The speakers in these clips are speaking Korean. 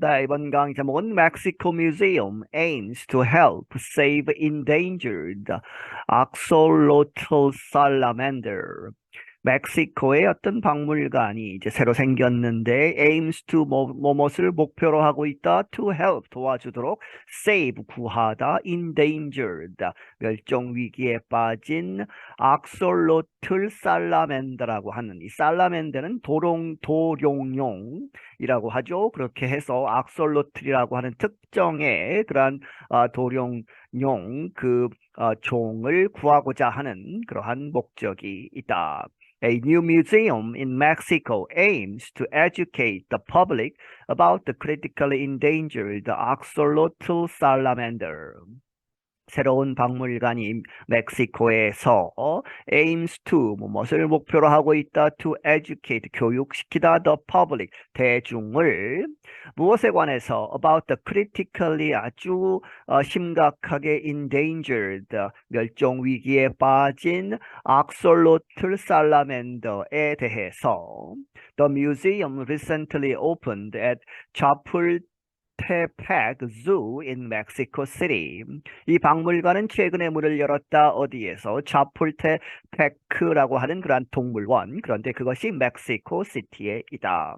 네, 이번 강의 제목은 Mexico Museum aims to help save endangered axolotl salamander. 멕시코의 어떤 박물관이 이제 새로 생겼는데 aims to 뭐, 뭐뭇을 목표로 하고 있다 to help 도와주도록 save 구하다 endangered 멸종 위기에 빠진 axolotl salamand라고 하는 이 살라멘더는 도롱 도룡용이라고 하죠. 그렇게 해서 axolotl이라고 하는 특정의 그러한 어, 도룡용 그 어, 종을 구하고자 하는 그러한 목적이 있다. A new museum in Mexico aims to educate the public about the critically endangered axolotl salamander. 새로운 박물관이 멕시코에서 aims to 무엇을 목표로 하고 있다 to educate 교육시키다 the public 대중을 무엇에 관해서 about the critically 아주 어, 심각하게 endangered 멸종 위기에 빠진 axolotl salamander에 대해서 the museum recently opened at Chapultepec 테팩 Zoo in Mexico. 이 박물관은 최근에 문을 열었다 어디에서 차풀테페크라고 하는 그러한 동물원 그런데 그것이 멕시코 시티에 있다.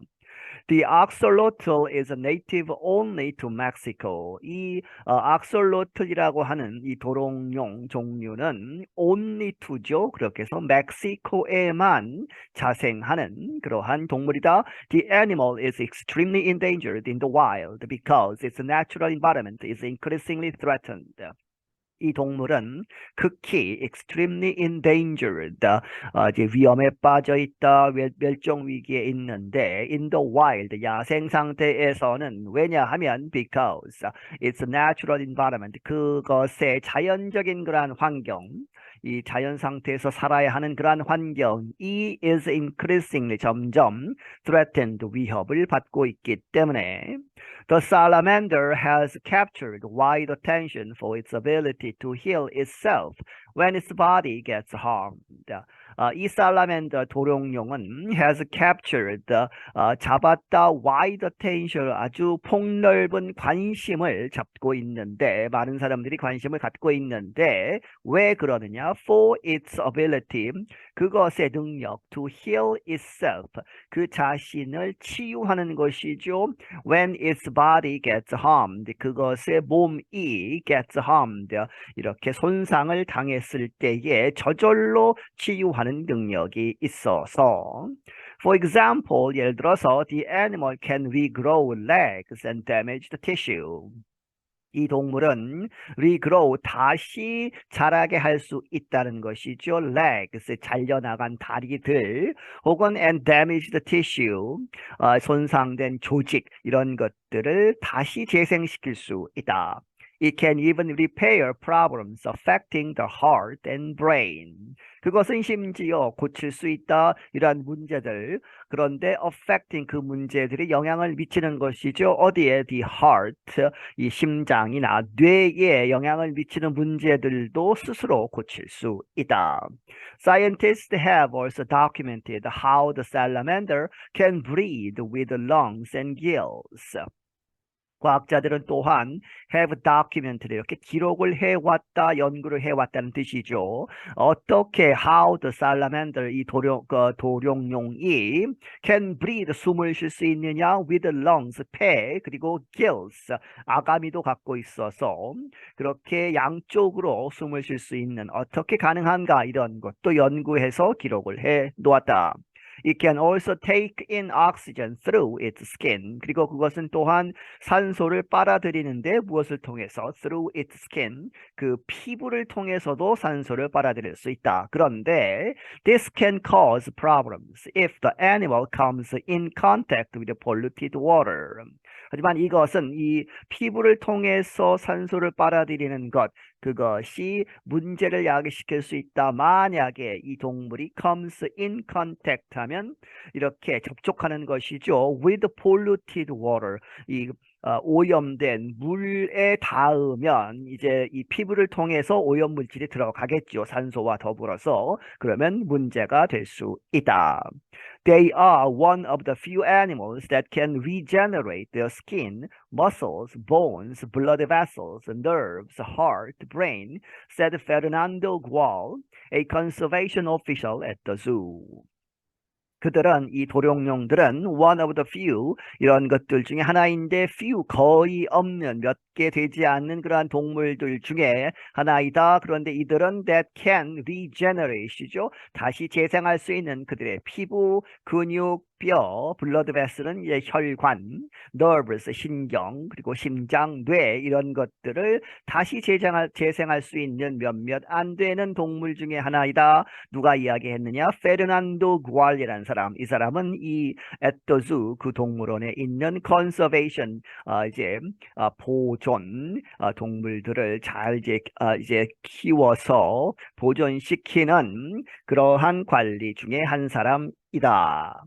The axolotl is a native only to Mexico. 이 어, axolotl이라고 하는 이 도롱뇽 종류는 only to죠. 그렇게 해서 멕시코에만 자생하는 그러한 동물이다. The animal is extremely endangered in the wild because its natural environment is increasingly threatened. 이 동물은 극히 extremely endangered, 어, 이제 위험에 빠져 있다, 멸, 멸종 위기에 있는데 in the wild, 야생 상태에서는 왜냐하면 because its natural environment, 그것의 자연적인 그러한 환경, 이 자연 상태에서 살아야 하는 그러한 환경이 is increasingly 점점 threatened 위협을 받고 있기 때문에 The salamander has captured wide attention for its ability to heal itself when its body gets harmed. 어, 이 살라멘더 도룡용은 has captured 어, 잡았다 wide attention 아주 폭넓은 관심을 잡고 있는데 많은 사람들이 관심을 갖고 있는데 왜 그러느냐? For its ability 그것의 능력 to heal itself 그 자신을 치유하는 것이죠 when its body gets harmed 그것의 몸이 gets harmed 이렇게 손상을 당했을 때에 저절로 치유하는 능력이 있어서 For example, 예를 들어서 the animal can regrow legs and damage the tissue. 이 동물은 regrow 다시 자라게 할 수 있다는 것이죠. legs 잘려나간 다리들 혹은 and damage the tissue 어, 손상된 조직 이런 것들을 다시 재생시킬 수 있다. It can even repair problems affecting the heart and brain. 그것은 심지어 고칠 수 있다 이러한 문제들 그런데 affecting 그 문제들이 영향을 미치는 것이죠 어디에 the heart 이 심장이나 뇌에 영향을 미치는 문제들도 스스로 고칠 수 있다. Scientists have also documented how the salamander can breathe with lungs and gills. 과학자들은 또한 have documented 이렇게 기록을 해왔다, 연구를 해왔다는 뜻이죠. 어떻게 how the salamander 이 도룡 그 도룡용이 can breathe 숨을 쉴 수 있느냐 with lungs 폐 그리고 gills 아가미도 갖고 있어서 그렇게 양쪽으로 숨을 쉴 수 있는 어떻게 가능한가 이런 것도 연구해서 기록을 해 놓았다. It can also take in oxygen through its skin. 그리고 그것은 또한 산소를 빨아들이는데 무엇을 통해서 through its skin 그 피부를 통해서도 산소를 빨아들일 수 있다. 그런데 this can cause problems if the animal comes in contact with polluted water. 하지만 이것은 이 피부를 통해서 산소를 빨아들이는 것 그것이 문제를 야기시킬 수 있다. 만약에 이 동물이 comes in contact 하면 이렇게 접촉하는 것이죠. with polluted water. 이 어, 오염된 물에 닿으면 이제 이 피부를 통해서 오염 물질이 들어가겠죠. 산소와 더불어서 그러면 문제가 될 수 있다. They are one of the few animals that can regenerate their skin, muscles, bones, blood vessels, nerves, heart, brain, said Fernando Gual, a conservation official at the zoo. 그들은 이 도룡뇽들은 one of the few 이런 것들 중에 하나인데 few 거의 없는 몇 개 되지 않는 그러한 동물들 중에 하나이다. 그런데 이들은 that can regenerate이죠. 다시 재생할 수 있는 그들의 피부, 근육, 뼈, 블러드 베슬은 이제 혈관, nerves 신경, 그리고 심장, 뇌 이런 것들을 다시 재생할, 재생할 수 있는 몇몇 안 되는 동물 중에 하나이다. 누가 이야기했느냐? 페르난도 구알이라는 사람. 이 사람은 이 에토즈 그 동물원에 있는 컨서베이션 어, 이제 어, 보존 어, 동물들을 잘 이제 어, 이제 키워서 보존시키는 그러한 관리 중에 한 사람이다.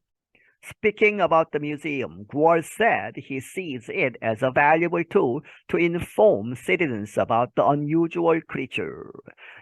Speaking about the museum, Gual said he sees it as a valuable tool to inform citizens about the unusual creature.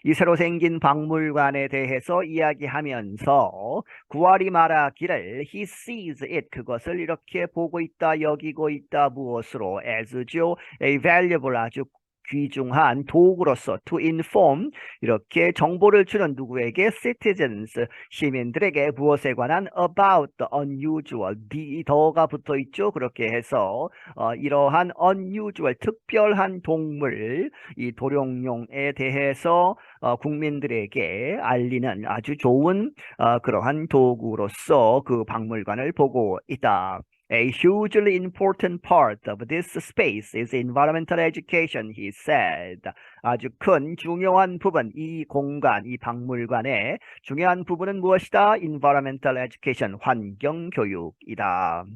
이 새로 생긴 박물관에 대해서 이야기하면서 구알이 말하기를 he sees it 그것을 이렇게 보고 있다 여기고 있다 무엇으로 as죠 a valuable 아주 귀중한 도구로서 to inform 이렇게 정보를 주는 누구에게? citizens 시민들에게 무엇에 관한? about the unusual the 더가 붙어 있죠? 그렇게 해서 어, 이러한 unusual 특별한 동물 이 도룡뇽에 대해서 어, 국민들에게 알리는 아주 좋은 어, 그러한 도구로서 그 박물관을 보고 있다. A hugely important part of this space is environmental education, he said. 아주 큰 중요한 부분, 이 공간, 이 박물관의 중요한 부분은 무엇이다? Environmental education, 환경교육이다.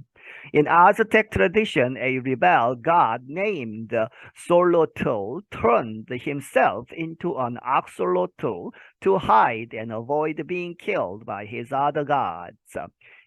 In Aztec tradition, a rebel god named Solotl turned himself into an axolotl to hide and avoid being killed by his other gods.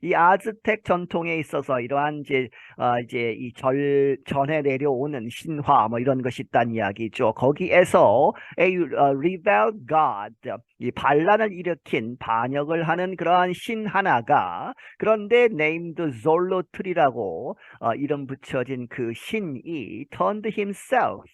이 아즈텍 전통에 있어서 이러한 이제 어, 이제 이 절 전해 내려오는 신화 뭐 이런 것이 있다는 이야기죠. 거기에서 a rebel god 이 반란을 일으킨 반역을 하는 그러한 신 하나가 그런데 named Zolotl이라고 어, 이름 붙여진 그 신이 turned himself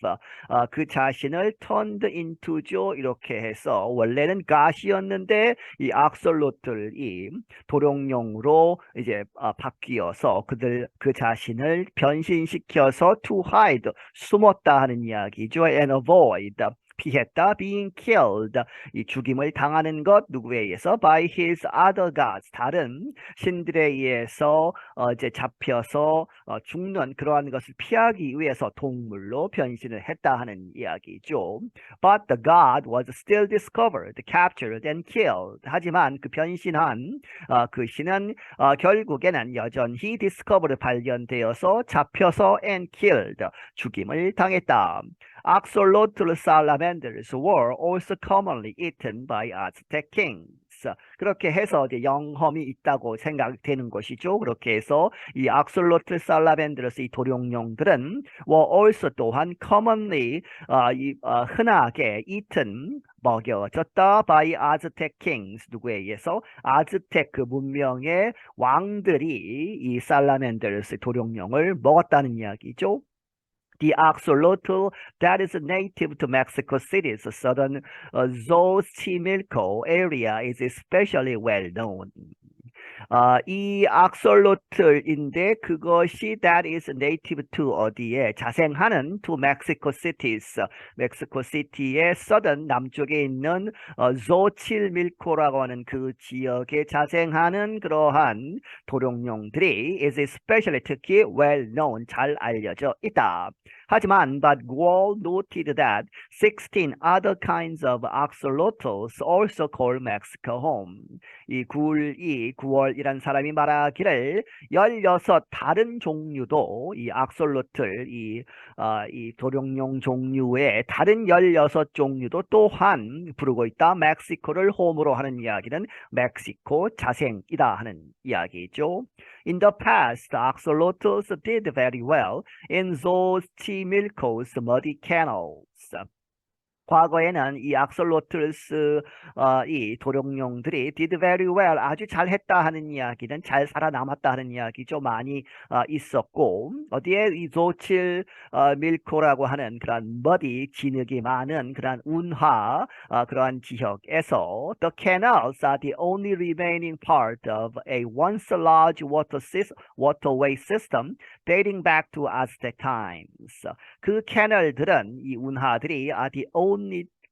어, 그 자신을 turned into죠 이렇게 해서 원래는 가시였는데 이 악솔로틀이 도룡뇽으로 이제 어, 바뀌어서 그들 그 자신을 변신시켜서 to hide 숨었다 하는 이야기죠. And avoid 피했다, being killed, 이 죽임을 당하는 것 누구에 의해서 by his other gods, 다른 신들에 의해서 어, 이제 잡혀서 어, 죽는 그러한 것을 피하기 위해서 동물로 변신을 했다 하는 이야기죠. But the god was still discovered, captured and killed. 하지만 그 변신한 어, 그 신은 어, 결국에는 여전히 discovered 발견되어서 잡혀서 and killed, 죽임을 당했다. Axolotl salamanders were also commonly eaten by Aztec kings. 그렇게 해서 이제 영험이 있다고 생각되는 것이죠. 그렇게 해서 이 악솔로틀 살라벤드러스 이 도룡뇽들은 were also 또한 commonly 어, 이, 어, 흔하게 eaten 먹여졌다 by Aztec kings 누구에 의해서 아즈텍 그 문명의 왕들이 이 살라멘더스 도룡뇽을 먹었다는 이야기죠. The axolotl that is native to Mexico City's southern uh, Xochimilco area is especially well known. 어, 이 악솔로틀인데 그것이 that is native to 어디에 자생하는 to Mexico cities 멕시코 시티의 southern 남쪽에 있는 어, 조칠밀코라고 하는 그 지역에 자생하는 그러한 도룡뇽들이 is especially 특히 well known 잘 알려져 있다. 하지만 but Gual noted that 16 other kinds of axolotls also call Mexico home. 이 굴이 9월이란 사람이 말하기를 16 다른 종류도 이 악솔로틀 이, 어, 이 도룡뇽 종류의 다른 16 종류도 또한 부르고 있다. 멕시코를 홈으로 하는 이야기는 멕시코 자생이다 하는 이야기죠. In the past, axolotls did very well in those Chimilco's muddy canals. 과거에는 이 악설로틀스 어, 이 도룡뇽들이 did very well 아주 잘했다 하는 이야기는 잘 살아남았다 하는 이야기죠 많이 어, 있었고 어디에 이 조칠 어, 밀코라고 하는 그런 머디 진흙이 많은 그런 운하 어, 그러한 지역에서 the canals are the only remaining part of a once large water sys- waterway system dating back to Aztec times. 그 캐널들은 이 운하들이 are the only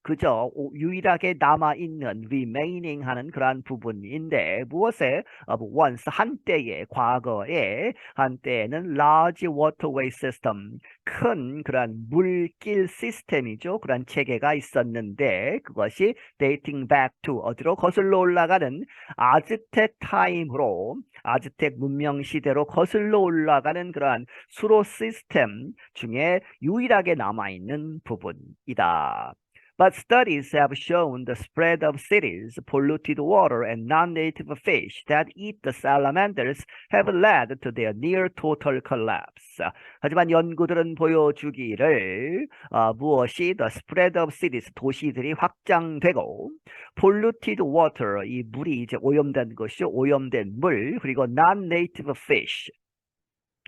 그저 오- 유일하게 남아 있는 remaining 하는 그러한 부분인데 무엇에? 어, once 한때의 과거에 한때에는 large waterway system 큰 그런 물길 시스템이죠. 그런 체계가 있었는데 그것이 dating back to 어디로? 거슬러 올라가는 아즈텍 타임으로 아즈텍 문명 시대로 거슬러 올라가는 그러한 수로 시스템 중에 유일하게 남아 있는 부분이다. But studies have shown the spread of cities, polluted water, and non-native fish that eat the salamanders have led to their near total collapse. 하지만 연구들은 보여주기를 어, 무엇이 the spread of cities, 도시들이 확장되고 polluted water, 이 물이 이제 오염된 것이죠. 오염된 물, 그리고 non-native fish,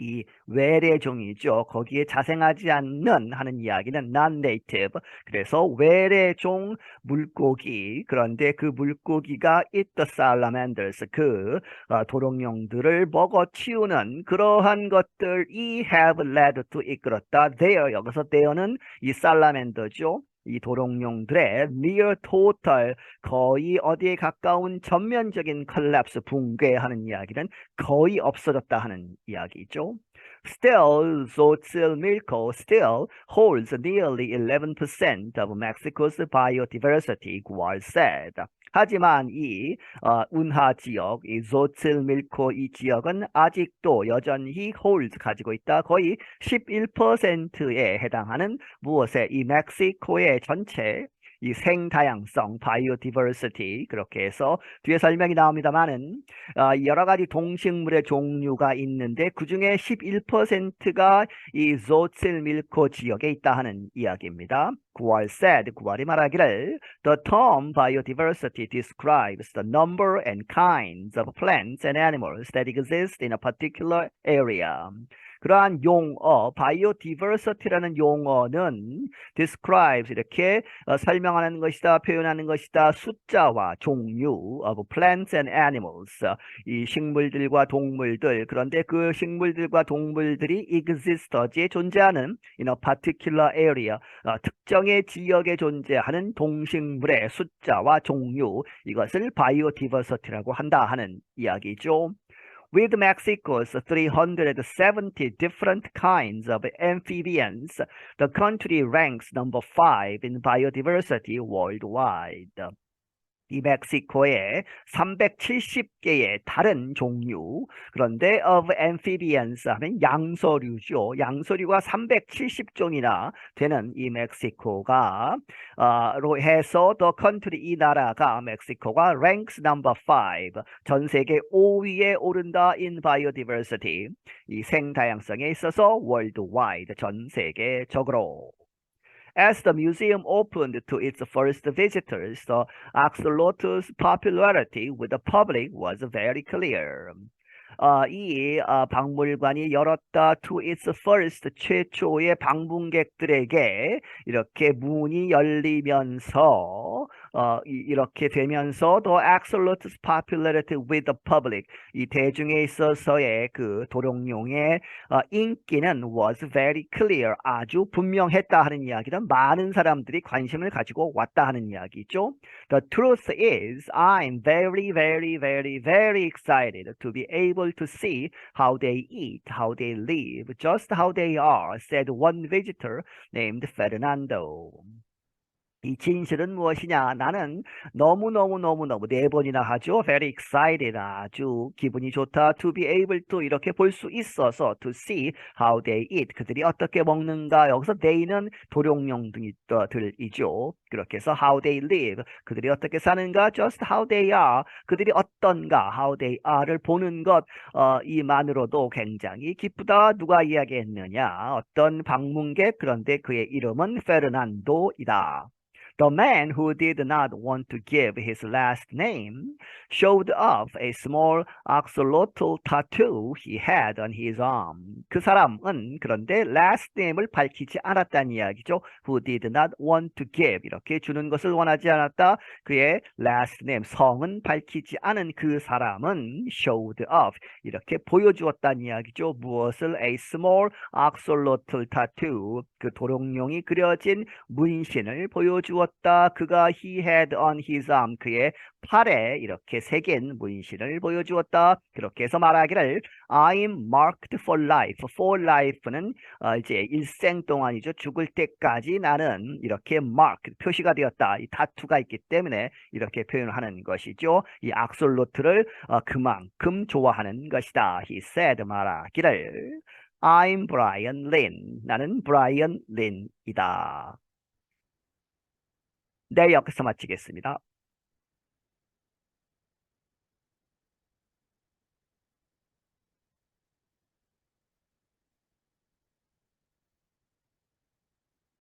이 외래 종이죠. 거기에 자생하지 않는 하는 이야기는 non-native. 그래서 외래 종 물고기. 그런데 그 물고기가 eat the salamanders. 그 어, 도롱뇽들을 먹어 치우는 그러한 것들이 have led to 이끌었다. there 여기서 there는 이 살라맨더죠. 이 도롱뇽들의 near total 거의 어디에 가까운 전면적인 컬랩스 붕괴하는 이야기는 거의 없어졌다 하는 이야기죠. Still, Xochimilco still holds nearly 11% of Mexico's biodiversity, Gual said. 하지만 이 어, 운하 지역, 이 조칠 밀코 이 지역은 아직도 여전히 holds 가지고 있다. 거의 11%에 해당하는 무엇에 이 멕시코의 전체 이 생다양성, biodiversity 그렇게 해서 뒤에 설명이 나옵니다만은 어, 여러 가지 동식물의 종류가 있는데 그 중에 11%가 이 조칠 밀코 지역에 있다 하는 이야기입니다. 9월 said, 9월이 말하기를 The term biodiversity describes the number and kinds of plants and animals that exist in a particular area. 그러한 용어, biodiversity라는 용어는 describes 이렇게 어, 설명하는 것이다, 표현하는 것이다. 숫자와 종류 of plants and animals, 어, 이 식물들과 동물들. 그런데 그 식물들과 동물들이 exist 존재하는 in a particular area, 어, 특정의 지역에 존재하는 동식물의 숫자와 종류. 이것을 biodiversity라고 한다 하는 이야기죠. With Mexico's 370 different kinds of amphibians, the country ranks number five in biodiversity worldwide. 이 멕시코에 370개의 다른 종류, 그런데 of amphibians 하면 양서류죠. 양서류가 370종이나 되는 이 멕시코가 어, 로 해서 the country 이 나라가 멕시코가 ranks number 5전 세계 5위에 오른다 in biodiversity 이 생다양성에 있어서 worldwide 전 세계적으로 As the museum opened to its first visitors, the axolotl's popularity with the public was very clear. 어, 이 어, 박물관이 열었다 to its first 최초의 방문객들에게 이렇게 문이 열리면서 어, 이, 이렇게 되면서 the axolotl's popularity with the public 이 대중에 있어서의 그 도롱뇽의 어, 인기는 was very clear 아주 분명했다 하는 이야기는 많은 사람들이 관심을 가지고 왔다 하는 이야기죠. The truth is I'm very very very very excited to be able to see how they eat, how they live, just how they are, said one visitor named Fernando. 이 진실은 무엇이냐? 나는 너무너무너무너무 네 번이나 하죠. Very excited. 아주 기분이 좋다. To be able to 이렇게 볼 수 있어서 to see how they eat. 그들이 어떻게 먹는가. 여기서 they는 도룡뇽들이죠. 그렇게 해서 how they live. 그들이 어떻게 사는가. Just how they are. 그들이 어떤가. How they are를 보는 것 어, 이만으로도 굉장히 기쁘다. 누가 이야기했느냐. 어떤 방문객 그런데 그의 이름은 페르난도이다. The man who did not want to give his last name showed off a small axolotl tattoo he had on his arm. 그 사람은 그런데 last name을 밝히지 않았다는 이야기죠. Who did not want to give 이렇게 주는 것을 원하지 않았다. 그의 last name 성은 밝히지 않은 그 사람은 showed off 이렇게 보여주었다는 이야기죠. 무엇을 a small axolotl tattoo 그 도롱뇽이 그려진 문신을 보여주었다. 그가 he had on his arm 그의 팔에 이렇게 새긴 문신을 보여주었다. 그렇게 해서 말하기를 I'm marked for life. for life는 어, 이제 일생 동안이죠. 죽을 때까지 나는 이렇게 mark 표시가 되었다. 이 타투가 있기 때문에 이렇게 표현을 하는 것이죠. 이 악솔로트를 어, 그만큼 좋아하는 것이다. He said 말하기를 I'm Brian Lin. 나는 Brian Lin이다. 네, 여기서 마치겠습니다.